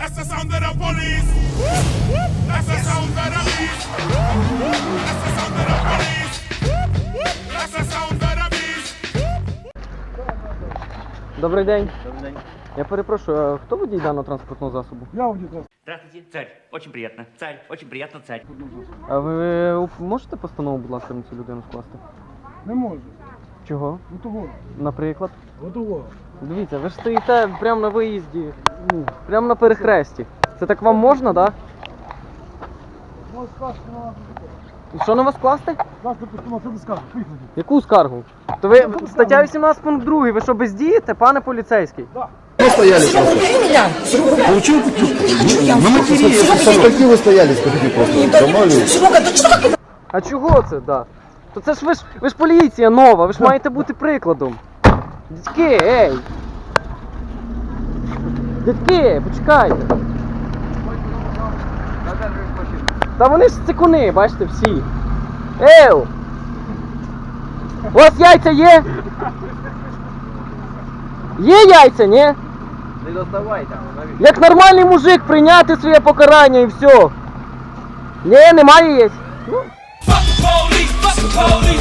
That's the sound of the police. That's the sound of the beast. That's the sound of the police. That's the sound of the beast. Добрий день. Я перепрошую, а хто водій даного транспортного засобу? Я у них Здравствуйте, царь. Очень приятно. Царь, очень приятно, царь. А ви можете постанову, будь ласка, на цю людину скласти? не можу. Чого? Готово. Наприклад? Готово. Дивіться, ви ж стоїте прямо на виїзді, ну, прямо на перехресті. Це так вам можна, так? Ну, скажете, ну, Да? Що на вас класти? що? Поїхали. Яку скаргу? То ви стаття 18 пункт 2, ви що бездієте, пане поліцейський? Вы стояли просто. Получил На материи. Скольки вы стояли, скажите просто. А чого це, да? То це ж ви ж ви ж поліція нова, ви ж маєте бути прикладом. Дядьки, ей! Дядьки, почекайте. Та вони ж цикуни, бачите, всі. Еу! У вас яйця є? Є яйця, ні? Не доставайте. Як нормальний мужик прийняти своє покарання і все. Ні, немає є. Ну, police. Fuck the police.